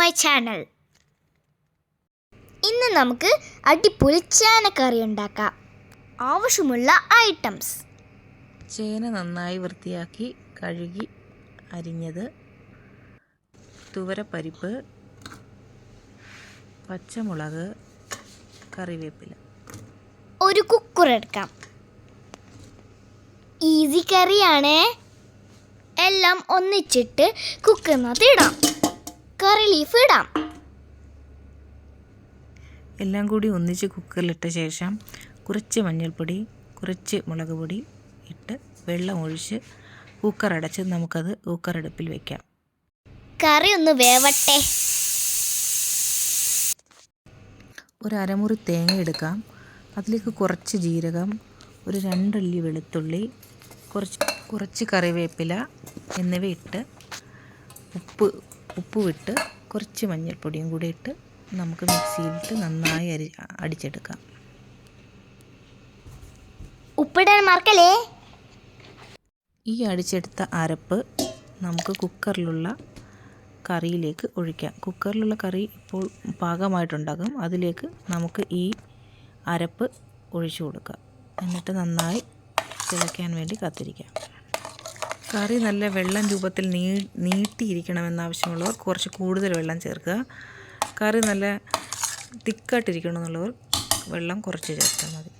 My channel. ഇന്ന് നമുക്ക് അടിപൊളി ചേനക്കറി ഉണ്ടാക്കാം. ആവശ്യമുള്ള ഐറ്റംസ്. ചേന നന്നായി വൃത്തിയാക്കി കഴുകി അരിഞ്ഞത് തുവരപ്പരിപ്പ് പച്ചമുളക് കറിവേപ്പില. ഒരു കുക്കർ എടുക്കാം. ഈസി കറിയാണ്. എല്ലാം ഒന്നിച്ചിട്ട് കുക്കറിനകത്ത് ഇടാം. കറി ലീഫ് ഇടാം. എല്ലാം കൂടി ഒന്നിച്ച് കുക്കറിലിട്ട ശേഷം കുറച്ച് മഞ്ഞൾപ്പൊടി കുറച്ച് മുളക് പൊടി ഇട്ട് വെള്ളം ഒഴിച്ച് കുക്കർ അടച്ച് നമുക്കത് കുക്കർ അടുപ്പിൽ വെക്കാം. കറി ഒന്ന് വേവട്ടെ. ഒരു അരമുറി തേങ്ങ എടുക്കാം. അതിലേക്ക് കുറച്ച് ജീരകം ഒരു രണ്ടല്ലി വെളുത്തുള്ളി കുറച്ച് കുറച്ച് കറിവേപ്പില എന്നിവ ഇട്ട് ഉപ്പ് ഉപ്പ് വിട്ട് കുറച്ച് മഞ്ഞൾപ്പൊടിയും കൂടി ഇട്ട് നമുക്ക് മിക്സിയിലിട്ട് നന്നായി അരി അടിച്ചെടുക്കാം. ഉപ്പിടാൻ മറക്കല്ലേ? ഈ അടിച്ചെടുത്ത അരപ്പ് നമുക്ക് കുക്കറിലുള്ള കറിയിലേക്ക് ഒഴിക്കാം. കുക്കറിലുള്ള കറി ഇപ്പോൾ പാകമായിട്ടുണ്ടാകും. അതിലേക്ക് നമുക്ക് ഈ അരപ്പ് ഒഴിച്ചു കൊടുക്കാം. എന്നിട്ട് നന്നായി തിളയ്ക്കാൻ വേണ്ടി കാത്തിരിക്കാം. കറി നല്ല വെള്ളം രൂപത്തിൽ നീ നീട്ടിയിരിക്കണമെന്നാവശ്യമുള്ളവർ കുറച്ച് കൂടുതൽ വെള്ളം ചേർക്കുക. കറി നല്ല തിക്കായിട്ടിരിക്കണമെന്നുള്ളവർ വെള്ളം കുറച്ച് ചേർത്താൽ മതി.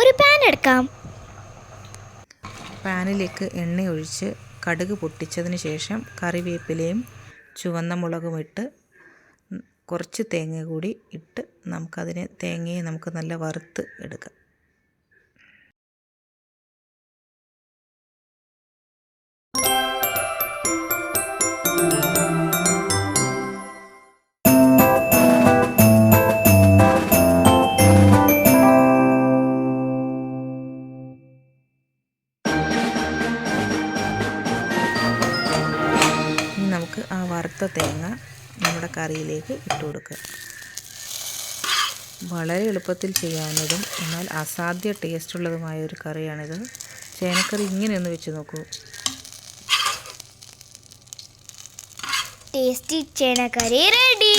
ഒരു പാൻ എടുക്കാം. പാനിലേക്ക് എണ്ണ ഒഴിച്ച് കടുക് പൊട്ടിച്ചതിന് ശേഷം കറിവേപ്പിലയും ചുവന്ന മുളകും ഇട്ട് കുറച്ച് തേങ്ങ കൂടി ഇട്ട് നമുക്കതിനെ തേങ്ങയെ നമുക്ക് നല്ല വറുത്ത് എടുക്കാം. വറുത്ത തേങ്ങ നമ്മുടെ കറിയിലേക്ക് ഇട്ട് കൊടുക്കുക. വളരെ എളുപ്പത്തിൽ ചെയ്യാവുന്നതും എന്നാൽ അസാധ്യ ടേസ്റ്റുള്ളതുമായ ഒരു കറിയാണിത്. ചേനക്കറി ഇങ്ങനെ ഒന്ന് വെച്ച് നോക്കൂ. Tasty ചേനക്കറി ready